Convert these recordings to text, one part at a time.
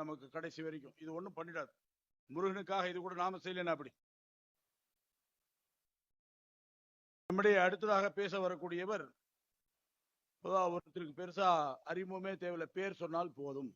நமக்கு கடைசி வரைக்கும். இது ஒண்ணும் பண்ணிடாது. முருகனுக்காக இது கூட நாம செய்யலனா அப்படி? நம்முடைய அடுத்ததாக பேச வரக்கூடியவர் பொதுவாக ஒருத்தருக்கு பெருசா அறிமுகமே தேவையில்ல. பேர் சொன்னால் போதும்.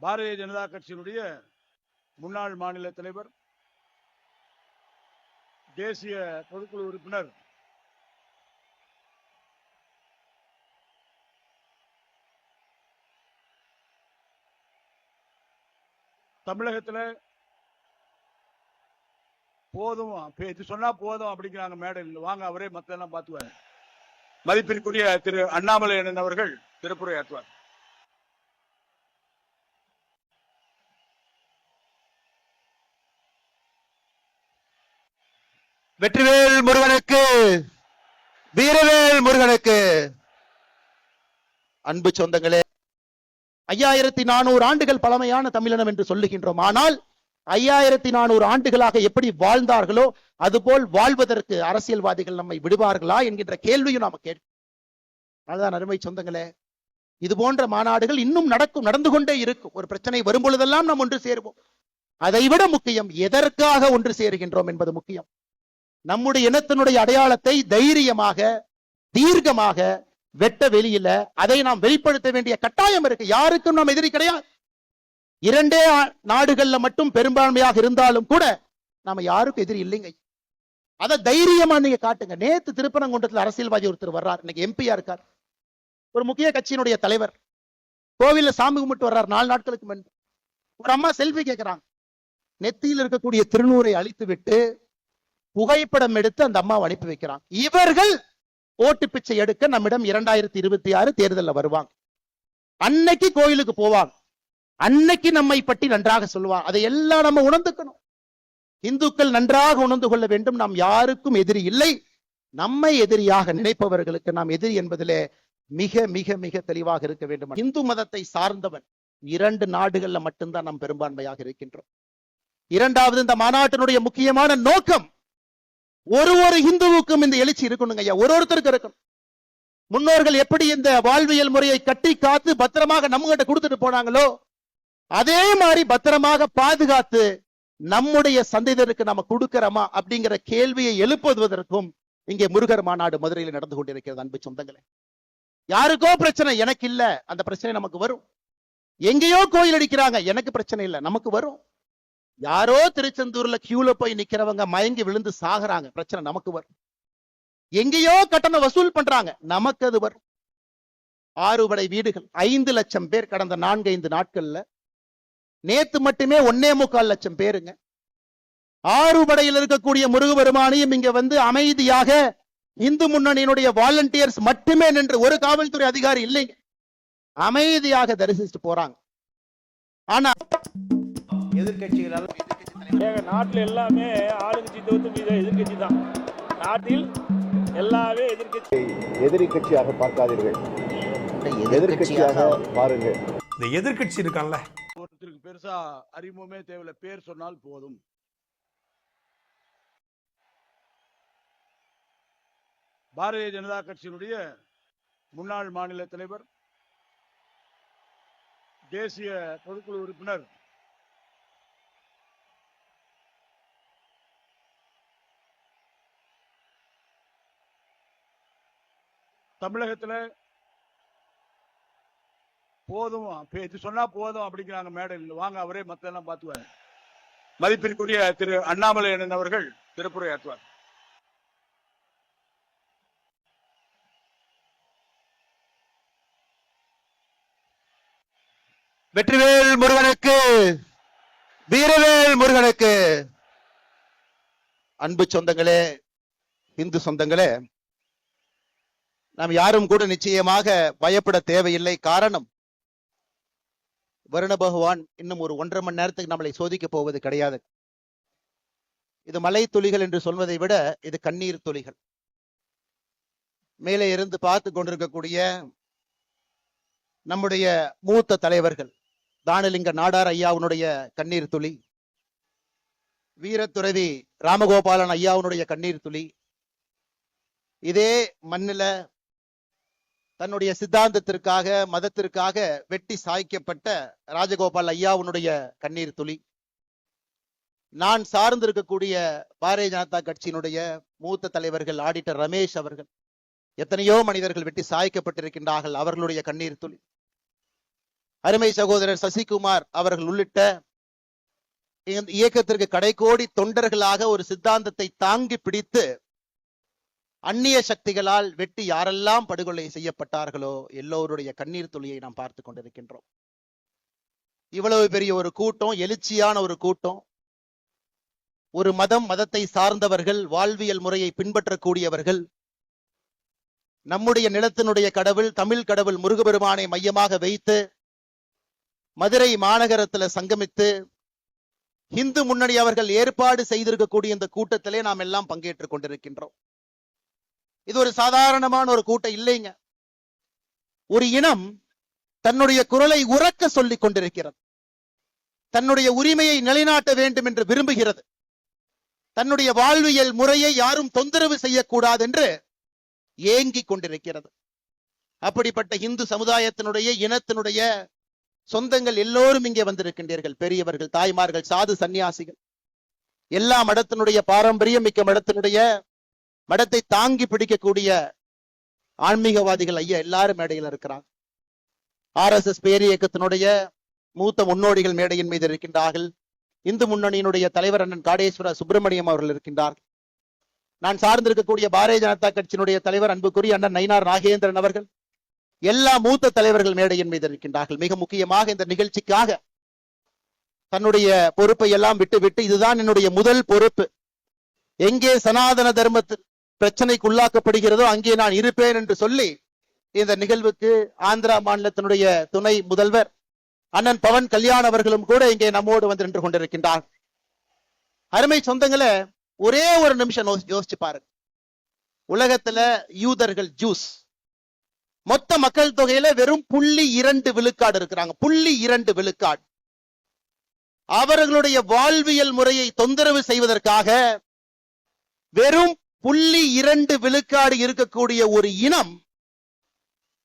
பாரதிய ஜனதா கட்சியினுடைய முன்னாள் மாநில தலைவர் தேசிய பொதுக்குழு உறுப்பினர் தமிழகத்தில் போதும் இது சொன்னா போதும் அப்படிங்கிறாங்க மேடையில். வாங்க அவரே மத்த எல்லாம் பார்த்துவாரு மதிப்பிற்குரிய திரு அண்ணாமலை அண்ணன் அவர்கள் திருப்புரையாற்றுவார். வெற்றிவேல் முருகனுக்கு வீரவேல் முருகனுக்கு அன்பு சொந்தங்களே ஐயாயிரத்தி நானூறு ஆண்டுகள் பழமையான தமிழினம் என்று சொல்லுகின்றோம். ஆனால் ஐயாயிரத்தி நானூறு ஆண்டுகளாக எப்படி வாழ்ந்தார்களோ அதுபோல் வாழ்வதற்கு அரசியல்வாதிகள் நம்மை விடுவார்களா என்கின்ற கேள்வியும் நாம கேட்கும் அதுதான் அருமை சொந்தங்களே. இது போன்ற மாநாடுகள் இன்னும் நடக்கும் நடந்து கொண்டே இருக்கும். ஒரு பிரச்சனை வரும் பொழுதெல்லாம் நாம் ஒன்று சேருவோம். அதைவிட முக்கியம் எதற்காக ஒன்று சேருகின்றோம் என்பது முக்கியம். நம்முடைய இனத்தினுடைய அடையாளத்தை தைரியமாக தீர்க்கமாக வெட்ட வெளியில அதை நாம் வெளிப்படுத்த வேண்டிய கட்டாயம் இருக்கு. யாருக்கும் நாம் எதிரி கிடையாது. இரண்டே நாடுகள்ல மட்டும் பெரும்பான்மையாக இருந்தாலும் கூட நாம யாருக்கும் எதிரி இல்லைங்க. அதை தைரியமா நீங்க காட்டுங்க. நேத்து திருப்பரங்குன்றத்துல அரசியல்வாதி ஒருத்தர் வர்றார். இன்னைக்கு எம்பியா இருக்கார். ஒரு முக்கிய கட்சியினுடைய தலைவர். கோவில்ல சாமி கும்பிட்டு வர்றார். நாலு நாட்களுக்கு முன்பு ஒரு அம்மா செல்ஃபி கேட்கிறாங்க நெத்தியில் இருக்கக்கூடிய திருநூரை அழித்து விட்டு புகைப்படம் எடுத்து அந்த அம்மாவை அனுப்பி வைக்கிறாங்க. இவர்கள் ஓட்டு பிச்சை எடுக்க நம்மிடம் இரண்டாயிரத்தி இருபத்தி ஆறு தேர்தலில் வருவாங்க. அன்னைக்கு கோயிலுக்கு போவாங்க. அன்னைக்கு நம்மை பற்றி நன்றாக சொல்லுவாங்க. அதை எல்லாம் நம்ம உணர்ந்துக்கணும். இந்துக்கள் நன்றாக உணர்ந்து கொள்ள வேண்டும். நாம் யாருக்கும் எதிரி இல்லை. நம்மை எதிரியாக நினைப்பவர்களுக்கு நாம் எதிரி என்பதிலே மிக மிக மிக தெளிவாக இருக்க வேண்டும். இந்து மதத்தை சார்ந்தவன் இரண்டு நாடுகள்ல மட்டும்தான் நாம் பெரும்பான்மையாக இருக்கின்றோம். இரண்டாவது இந்த மாநாட்டினுடைய முக்கியமான நோக்கம் ஒரு ஒரு இந்துவுக்கும் இந்த எழுச்சி இருக்கணுங்க ஐயா. ஒரு ஒருத்தருக்கு இருக்கணும். முன்னோர்கள் எப்படி இந்த வாழ்வியல் முறையை கட்டி காத்து பத்திரமாக நம்ம கிட்ட கொடுத்துட்டு போனாங்களோ அதே மாதிரி பத்திரமாக பாதுகாத்து நம்முடைய சந்ததியருக்கு நம்ம கொடுக்கிறோமா அப்படிங்கிற கேள்வியை எழுப்புவதற்கும் இங்கே முருகர் மாநாடு மதுரையில் நடந்து கொண்டிருக்கிறது அன்பு சொந்தங்களே. யாருக்கோ பிரச்சனை எனக்கு இல்ல அந்த பிரச்சனை நமக்கு வரும். எங்கேயோ கோயில் அடிக்கிறாங்க எனக்கு பிரச்சனை இல்லை நமக்கு வரும். யாரோ திருச்செந்தூர்ல கியூல போய் நிக்கிறவங்க மயங்கி விழுந்து சாகுறாங்க. பிரச்சனை நமக்கு வரும். எங்கேயோ கட்டணம் வசூல் பண்றாங்க. நமக்கு அது வரும். ஆறுபடை வீடுகள் ஐந்து லட்சம் பேர் கடந்த நான்கு ஐந்து நாட்கள்ல. நேத்து மட்டுமே ஒன்னே முக்கால் லட்சம் பேருங்க. ஆறுபடையில் இருக்கக்கூடிய முருகபெருமானையும் இங்க வந்து அமைதியாக இந்து முன்னணியினுடைய வாலண்டியர்ஸ் மட்டுமே நின்று ஒரு காவல்துறை அதிகாரி இல்லைங்க. அமைதியாக தரிசிச்சுட்டு போறாங்க. ஆனா எதிர்கட்சிகளால் ஏங்க நாட்டில் எல்லாமே ஆளுங்கட்சி தவிர்த்து மீத எதிர்க்கட்சி தான். நாட்டில் எல்லாமே எதிர்க்கட்சி. எதிரி கட்சியாக பார்க்காதீர்கள். எதிர்கட்சியாக பாருங்கள். இந்த எதிர்க்கட்சி இருக்கான்ல. ஒருத்தருக்கு பெருசா அறிமுகமே தேவையில்ல. பேர் சொன்னால் போதும். பாரதிய ஜனதா கட்சியினுடைய முன்னாள் மாநில தலைவர் தேசிய பொதுக்குழு உறுப்பினர் தமிழகத்துல போதும் இது சொன்னா போதும் அப்படிங்கிறாங்க மேடையில். வாங்க அவரே மத்த எல்லாம் மதிப்பிற்குரிய திரு அண்ணாமலை அண்ணன் அவர்கள் திருப்புரையாற்றுவார் வெற்றிவேல் முருகனுக்கு வீரவேல் முருகனுக்கு அன்பு சொந்தங்களே இந்து சொந்தங்களே நாம் யாரும் கூட நிச்சயமாக பயப்பட தேவையில்லை. காரணம் வருண பகவான் இன்னும் ஒரு ஒன்றரை மணி நேரத்துக்கு நம்மளை சோதிக்க போவது கிடையாது. இது மலை துளிகள் என்று சொல்வதை விட இது கண்ணீர் துளிகள். மேலே இருந்து பார்த்து கொண்டிருக்கக்கூடிய நம்முடைய மூத்த தலைவர்கள் தானலிங்க நாடார் ஐயாவுனுடைய கண்ணீர் துளி வீரத்துறவி ராமகோபாலன் ஐயாவுனுடைய கண்ணீர் துளி இதே மண்ணில தன்னுடைய சித்தாந்தத்திற்காக மதத்திற்காக வெட்டி சாய்க்கப்பட்ட ராஜகோபால் ஐயாவுனுடைய கண்ணீர் துளி. நான் சார்ந்திருக்கக்கூடிய பாரதிய ஜனதா கட்சியினுடைய மூத்த தலைவர்கள் ஆடிட்டர் ரமேஷ் அவர்கள் எத்தனையோ மனிதர்கள் வெட்டி சாய்க்கப்பட்டிருக்கின்றார்கள் அவர்களுடைய கண்ணீர் துளி. அருமை சகோதரர் சசிகுமார் அவர்கள் உள்ளிட்ட இயக்கத்திற்கு கடைக்கோடி தொண்டர்களாக ஒரு சித்தாந்தத்தை தாங்கி பிடித்து அந்நிய சக்திகளால் வெட்டி யாரெல்லாம் படுகொலை செய்யப்பட்டார்களோ எல்லோருடைய கண்ணீர் துளியை நாம் பார்த்து கொண்டிருக்கின்றோம். இவ்வளவு பெரிய ஒரு கூட்டம் எழுச்சியான ஒரு கூட்டம். ஒரு மதம் மதத்தை சார்ந்தவர்கள் வாழ்வியல் முறையை பின்பற்றக்கூடியவர்கள். நம்முடைய நிலத்தினுடைய கடவுள் தமிழ் கடவுள் முருகபெருமானை மையமாக வைத்து மதுரை மாநகரத்துல சங்கமித்து இந்து முன்னணி அவர்கள் ஏற்பாடு செய்திருக்கக்கூடிய இந்த கூட்டத்திலே நாம் எல்லாம் பங்கேற்றுக் கொண்டிருக்கின்றோம். இது ஒரு சாதாரணமான ஒரு கூட்டம் இல்லைங்க. ஒரு இனம் தன்னுடைய குரலை உறக்க சொல்லிக் கொண்டிருக்கிறது. தன்னுடைய உரிமையை நிலைநாட்ட வேண்டும் என்று விரும்புகிறது. தன்னுடைய வாழ்வியல் முறையை யாரும் தொந்தரவு செய்யக்கூடாது என்று ஏங்கிக் கொண்டிருக்கிறது. அப்படிப்பட்ட இந்து சமுதாயத்தினுடைய இனத்தினுடைய சொந்தங்கள் எல்லோரும் இங்கே வந்திருக்கின்றீர்கள். பெரியவர்கள் தாய்மார்கள் சாது சன்னியாசிகள் எல்லா மடத்தினுடைய பாரம்பரியம் மிக்க மடத்தினுடைய மடத்தை தாங்கி பிடிக்கக்கூடிய ஆன்மீகவாதிகள் ஐயா எல்லாரும் மேடையில் இருக்கிறாங்க. ஆர் எஸ் எஸ் பேரியக்கத்தினுடைய மூத்த முன்னோடிகள் மேடையின் மீது இருக்கின்றார்கள். இந்து முன்னணியினுடைய தலைவர் அண்ணன் காடேஸ்வர சுப்பிரமணியம் அவர்கள் இருக்கின்றார்கள். நான் சார்ந்திருக்கக்கூடிய பாரதிய ஜனதா கட்சியினுடைய தலைவர் அன்புக்குரிய அண்ணன் நயினார் நாகேந்திரன் அவர்கள் எல்லா மூத்த தலைவர்கள் மேடையின் மீது இருக்கின்றார்கள். மிக முக்கியமாக இந்த நிகழ்ச்சிக்காக தன்னுடைய பொறுப்பை எல்லாம் விட்டு விட்டு இதுதான் என்னுடைய முதல் பொறுப்பு. எங்கே சனாதன தர்மத்தில் பிரச்சனைக்கு உள்ளாக்கப்படுகிறதோ அங்கே நான் இருப்பேன் என்று சொல்லி இந்த நிகழ்வுக்கு ஆந்திரா மாநிலத்தினுடைய துணை முதல்வர் அண்ணன் பவன் கல்யாண் அவர்களும் கூட இங்கே நம்மோடு வந்து நின்று கொண்டிருக்கின்றார். அருமை சொந்தங்களை ஒரே ஒரு நிமிஷம் யோசிச்சு பாருங்க. உலகத்துல யூதர்கள் ஜூஸ். மொத்த மக்கள் தொகையில வெறும் புள்ளி இரண்டு விழுக்காடு இருக்கிறாங்க. புள்ளி இரண்டு விழுக்காடு. அவர்களுடைய வாழ்வியல் முறையை தொந்தரவு செய்வதற்காக வெறும் புள்ளி இரண்டு விழுக்காடு இருக்கக்கூடிய ஒரு இனம்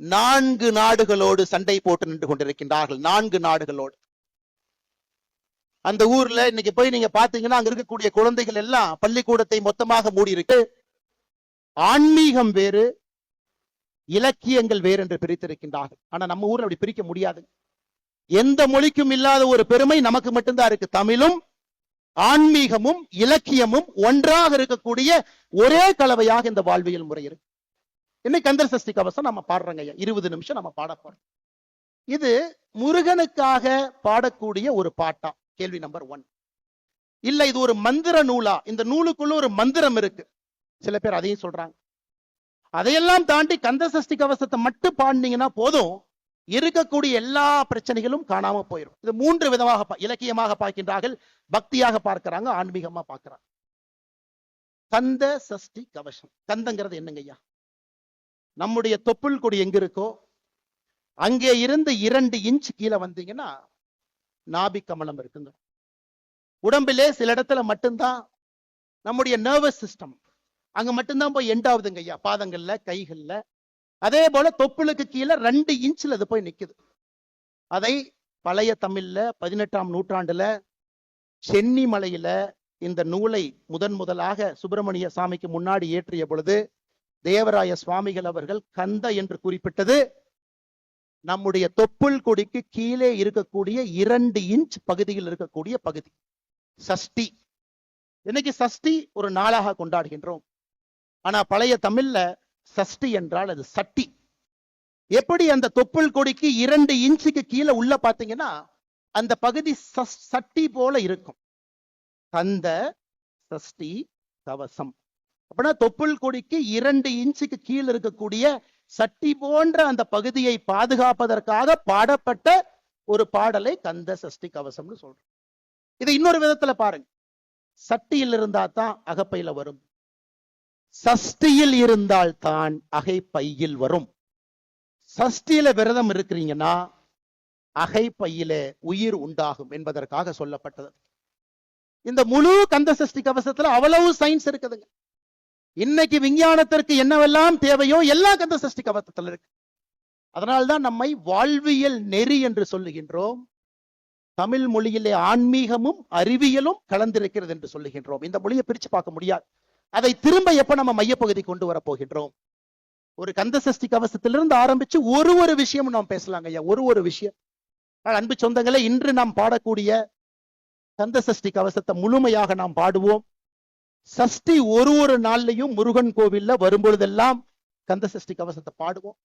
நான்கு நாடுகளோடு சண்டை போட்டு நின்று கொண்டிருக்கின்றார்கள். நான்கு நாடுகளோடு. அந்த ஊர்ல இன்னைக்கு போய் நீங்க பாத்தீங்கன்னா அங்க இருக்கக்கூடிய குழந்தைகள் எல்லாம் பள்ளிக்கூடத்தை மொத்தமாக மூடி இருக்கு ஆன்மீகம் வேறு இலக்கியங்கள் வேறு என்று பிரித்திருக்கின்றார்கள். ஆனா நம்ம ஊர்ல அப்படி பிரிக்க முடியாது. எந்த மொழிக்கும் இல்லாத ஒரு பெருமை நமக்கு மட்டும்தான் இருக்கு. தமிழும் ஆன்மீகமும் இலக்கியமும் ஒன்றாக இருக்கக்கூடிய ஒரே கலவையாக இந்த வாழ்வியல் முறை இருக்கு. இன்னைக்கு கந்தர் சஷ்டி கவசம் நம்ம பாடுறோங்க ஐயா. இருபது நிமிஷம் நம்ம பாட போறோம். இது முருகனுக்காக பாடக்கூடிய ஒரு பாட்டா? கேள்வி நம்பர் ஒன் இல்ல இது ஒரு மந்திர நூலா? இந்த நூலுக்குள்ள ஒரு மந்திரம் இருக்கு. சில பேர் அதையும் சொல்றாங்க. அதையெல்லாம் தாண்டி கந்த சஷ்டி கவசத்தை மட்டும் பாடினீங்கன்னா போதும். இருக்கக்கூடிய எல்லா பிரச்சனைகளும் காணாம போயிடும் இது மூன்று விதமாக பா- இலக்கியமாக பார்க்கின்றார்கள். பக்தியாக பார்க்கிறாங்க ஆன்மீகமா பார்க்கிறாங்க. கந்த சஷ்டி கவசம். கந்தங்கிறது என்னங்க ஐயா? நம்முடைய தொப்புள் கொடி எங்க இருக்கோ அங்கே இருந்து இரண்டு இன்ச் கீழே வந்தீங்கன்னா நாபி கமலம் இருக்குங்க. உடம்பிலே சில இடத்துல மட்டும்தான் நம்முடைய நர்வஸ் சிஸ்டம் அங்க மட்டும்தான் போய் எண்ட் ஆகுதுங்க ஐயா. பாதங்கள்ல கைகள்ல அதே போல தொப்புளுக்கு கீழே ரெண்டு இன்ச்ல அது போய் நிக்குது. அதை பழைய தமிழ்ல பதினெட்டாம் நூற்றாண்டுல சென்னி மலையில இந்த நூலை முதன் முதலாக சுப்பிரமணிய சாமிக்கு முன்னாடி ஏற்றிய பொழுது தேவராய சுவாமிகள் அவர்கள் கந்த என்று குறிப்பிட்டது. நம்முடைய தொப்புள் கொடிக்கு கீழே இருக்கக்கூடிய இரண்டு இன்ச் பகுதியில் இருக்கக்கூடிய பகுதி. சஷ்டி. இன்னைக்கு சஷ்டி? ஒரு நாளாக கொண்டாடுகின்றோம். ஆனா பழைய தமிழ்ல சஷ்டி என்றால் அது சட்டி. எப்படி அந்த தொப்புள் கொடிக்கு இரண்டு இன்ச்சுக்கு கீழே உள்ள பாத்தீங்கன்னா அந்த பகுதி சட்டி போல இருக்கும். கந்த சஷ்டி கவசம். அப்படின்னா தொப்புள் கொடிக்கு இரண்டு இன்ச்சுக்கு கீழே இருக்கக்கூடிய சட்டி போன்ற அந்த பகுதியை பாதுகாப்பதற்காக பாடப்பட்ட ஒரு பாடலை கந்த சஷ்டி கவசம்னு சொல்றோம். இதை இன்னொரு விதத்துல பாருங்க. சட்டியில் இருந்தா தான் அகப்பையில வரும். சஷ்டியில் இருந்தால் தான் அகை பையில் வரும். சஷ்டியில விரதம் இருக்கிறீங்கன்னா அகை பையில உயிர் உண்டாகும் என்பதற்காக சொல்லப்பட்டது. இந்த முழு கந்த சஷ்டி கவசத்துல அவ்வளவு சயின்ஸ் இருக்குதுங்க. இன்னைக்கு விஞ்ஞானத்திற்கு என்னவெல்லாம் தேவையோ எல்லா கந்த சஷ்டி கவசத்துல இருக்கு. அதனால்தான் நம்மை வாழ்வியல் நெறி என்று சொல்லுகின்றோம். தமிழ் மொழியிலே ஆன்மீகமும் அறிவியலும் கலந்திருக்கிறது என்று சொல்லுகின்றோம். இந்த மொழியை பிரிச்சு பார்க்க முடியாது. அதை திரும்ப எப்ப நம்ம மையப்பகுதி கொண்டு வர போகின்றோம்? ஒரு கந்த சஷ்டி கவசத்திலிருந்து ஆரம்பிச்சு ஒரு ஒரு விஷயமும் நாம் பேசலாங்க ஐயா ஒரு ஒரு விஷயம். அன்பு சொந்தங்களே இன்று நாம் பாடக்கூடிய கந்த சஷ்டி கவசத்தை முழுமையாக நாம் பாடுவோம். சஷ்டி ஒரு ஒரு நாள்லையும் முருகன் கோவில்ல வரும்பொழுதெல்லாம் கந்த சஷ்டி கவசத்தை பாடுவோம்.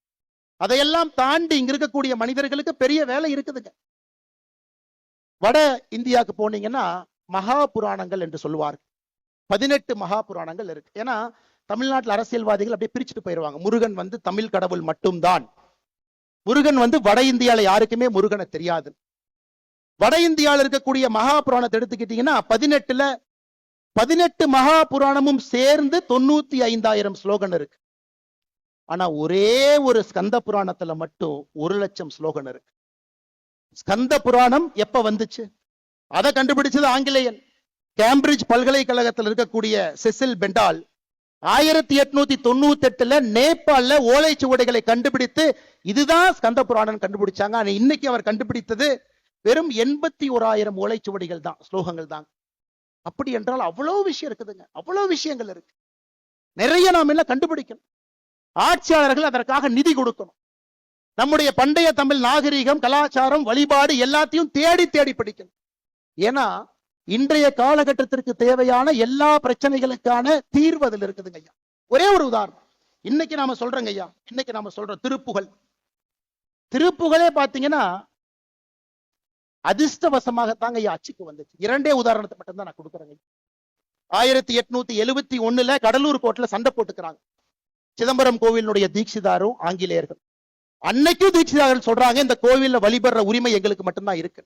அதையெல்லாம் தாண்டி இங்க இருக்கக்கூடிய மனிதர்களுக்கு பெரிய வேலை இருக்குதுங்க. வட இந்தியாவுக்கு போனீங்கன்னா மகா புராணங்கள் என்று சொல்லுவார்கள். பதினெட்டு மகா புராணங்கள் இருக்கு. ஏன்னா தமிழ்நாட்டில் அரசியல்வாதிகள் அப்படியே பிரிச்சுட்டு போயிடுவாங்க முருகன் வந்து தமிழ் கடவுள் மட்டும்தான். முருகன் வந்து வட இந்தியாவில் யாருக்குமே முருகனை தெரியாது. வட இந்தியாவில் இருக்கக்கூடிய மகா புராணத்தை எடுத்துக்கிட்டீங்கன்னா பதினெட்டுல பதினெட்டு மகா புராணமும் சேர்ந்து தொண்ணூத்தி ஐந்தாயிரம் ஸ்லோகன் இருக்கு. ஆனா ஒரே ஒரு ஸ்கந்த புராணத்துல மட்டும் ஒரு லட்சம் ஸ்லோகன் இருக்கு. ஸ்கந்த புராணம் எப்ப வந்துச்சு? அதை கண்டுபிடிச்சது ஆங்கிலேயன். கேம்பிரிட்ஜ் பல்கலைக்கழகத்தில் இருக்கக்கூடிய செசில் பெண்டால் ஆயிரத்தி எட்நூத்தி தொண்ணூத்தி எட்டுல நேபாள்ல ஓலைச்சுவடிகளை கண்டுபிடித்து இதுதான் ஸ்கந்த புராணம் கண்டுபிடிச்சாங்க. ஆனா இன்னைக்கு அவர் கண்டுபிடித்தது வெறும் எண்பத்தி ஓராயிரம் ஓலைச்சுவடிகள் தான் ஸ்லோகங்கள் தான். அப்படி என்றால் அவ்வளவு விஷயம் இருக்குதுங்க. அவ்வளவு விஷயங்கள் இருக்கு. நிறைய நாம் எல்லாம் கண்டுபிடிக்கணும். ஆட்சியாளர்கள் அதற்காக நிதி கொடுக்கணும். நம்முடைய பண்டைய தமிழ் நாகரிகம் கலாச்சாரம் வழிபாடு எல்லாத்தையும் தேடி தேடி படிக்கணும். ஏன்னா இன்றைய காலகட்டத்திற்கு தேவையான எல்லா பிரச்சனைகளுக்கான தீர்வு அதில் இருக்குதுங்க ஐயா. ஒரே ஒரு உதாரணம். இன்னைக்கு நாம சொல்றோங்க ஐயா. இன்னைக்கு நாம சொல்றோம் திருப்புகழ் திருப்புகழே பாத்தீங்கன்னா அதிர்ஷ்டவசமாகத்தாங்க ஐயா அச்சுக்கு வந்துச்சு. இரண்டே உதாரணத்தை மட்டும்தான் நான் கொடுக்குறேங்க ஆயிரத்தி எட்நூத்தி எழுபத்தி ஒண்ணுல கடலூர் கோர்ட்ல சண்டை போட்டுக்கிறாங்க. சிதம்பரம் கோவிலுடைய தீட்சிதாரும் ஆங்கிலேயர்கள். அன்னைக்கும் தீட்சிதார்கள் சொல்றாங்க இந்த கோவில்ல வழிபடுற உரிமை எங்களுக்கு மட்டும்தான் இருக்கு.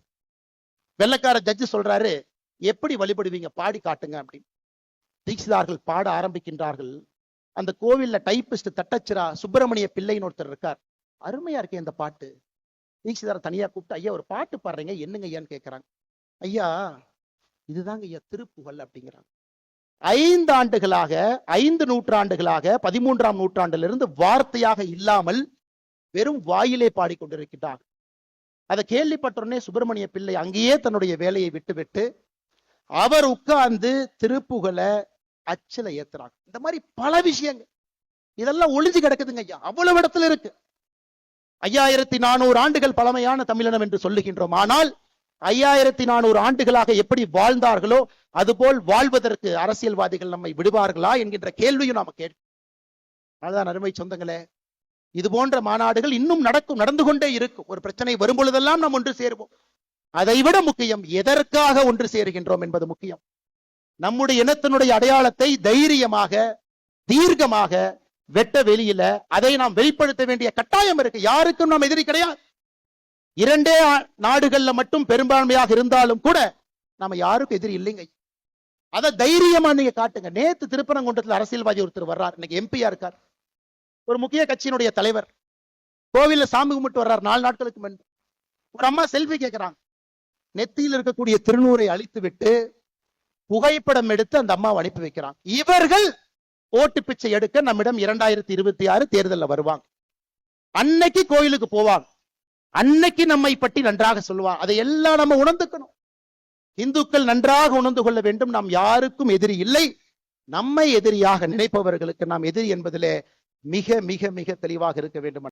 வெள்ளக்கார ஜட்ஜு சொல்றாரு எப்படி வழிபடுவீங்க? பாடி காட்டுங்க அப்படின்னு. தீட்சிதார்கள் பாட ஆரம்பிக்கின்றார்கள். அந்த கோவில்ல டைப்பிஸ்ட் தட்டச்சிரா சுப்பிரமணிய பிள்ளைன்னு ஒருத்தர் இருக்கார். அருமையா இருக்கே இந்த பாட்டு. தீட்சிதார் தனியா கூப்பிட்டு ஐயா ஒரு பாட்டு பாடுறீங்க. என்னங்க ஐயான்னு கேட்கறாங்க ஐயா இதுதாங்க ஐயா திருப்புகழ் அப்படிங்கிறாங்க. ஐந்து ஆண்டுகளாக ஐந்து நூற்றாண்டுகளாக பதிமூன்றாம் நூற்றாண்டிலிருந்து வார்த்தையாக இல்லாமல் வெறும் வாயிலே பாடிக்கொண்டிருக்கிறார் அதை கேள்விப்பட்டோடனே சுப்பிரமணிய பிள்ளை அங்கேயே தன்னுடைய வேலையை விட்டுவிட்டு அவர் உட்கார்ந்து திருப்புகளை அச்சில ஏத்துறாங்க. இந்த மாதிரி பல விஷயங்கள். இதெல்லாம் ஒளிஞ்சு கிடக்குதுங்க ஐயா. அவ்வளவு இடத்துல இருக்கு. ஐயாயிரத்தி நானூறு ஆண்டுகள் பழமையான தமிழினம் என்று சொல்லுகின்றோம். ஆனால் ஐயாயிரத்தி நானூறு ஆண்டுகளாக எப்படி வாழ்ந்தார்களோ அதுபோல் வாழ்வதற்கு அரசியல்வாதிகள் நம்மை விடுவார்களா என்கின்ற கேள்வியும் நாம கேட்கும் அதான் அருமை சொந்தங்களே. இது போன்ற மாநாடுகள் இன்னும் நடக்கும் நடந்து கொண்டே இருக்கும். ஒரு பிரச்சனை வரும் பொழுதெல்லாம் நாம் ஒன்று சேருவோம். அதைவிட முக்கியம் எதற்காக ஒன்று சேருகின்றோம் என்பது முக்கியம். நம்முடைய இனத்தினுடைய அடையாளத்தை தைரியமாக தீர்க்கமாக வெட்ட வெளியில அதை நாம் வெளிப்படுத்த வேண்டிய கட்டாயம் இருக்கு. யாருக்கும் நாம் எதிரி கிடையாது. இரண்டே நாடுகள்ல மட்டும் பெரும்பான்மையாக இருந்தாலும் கூட நம்ம யாருக்கும் எதிரி இல்லைங்க. அதை தைரியமா நீங்க காட்டுங்க. நேத்து திருப்பரங்குன்றத்தில் அரசியல்வாதி ஒருத்தர் வர்றார். இன்னைக்கு எம்பியா இருக்கார். ஒரு முக்கிய கட்சியினுடைய தலைவர். கோவில்ல சாமி கும்பிட்டு வர்றார். நாலு நாட்களுக்கு முன்பு ஒரு அம்மா செல்ஃபி கேட்கிறாங்க நெத்தியில் இருக்கக்கூடிய திருநூரை அழித்து விட்டு புகைப்படம் எடுத்து அந்த அம்மாவை அனுப்பி வைக்கிறாங்க இவர்கள் ஓட்டு பிச்சை எடுக்க நம்மிடம் இரண்டாயிரத்தி இருபத்தி ஆறு தேர்தலில் வருவாங்க. அன்னைக்கு கோயிலுக்கு போவாங்க. அன்னைக்கு நம்மை பற்றி நன்றாக சொல்லுவாங்க. அதை எல்லாம் நம்ம உணர்ந்துக்கணும். இந்துக்கள் நன்றாக உணர்ந்து கொள்ள வேண்டும். நாம் யாருக்கும் எதிரி இல்லை. நம்மை எதிரியாக நினைப்பவர்களுக்கு நாம் எதிரி என்பதிலே மிக மிக மிக தெளிவாக இருக்க வேண்டும்.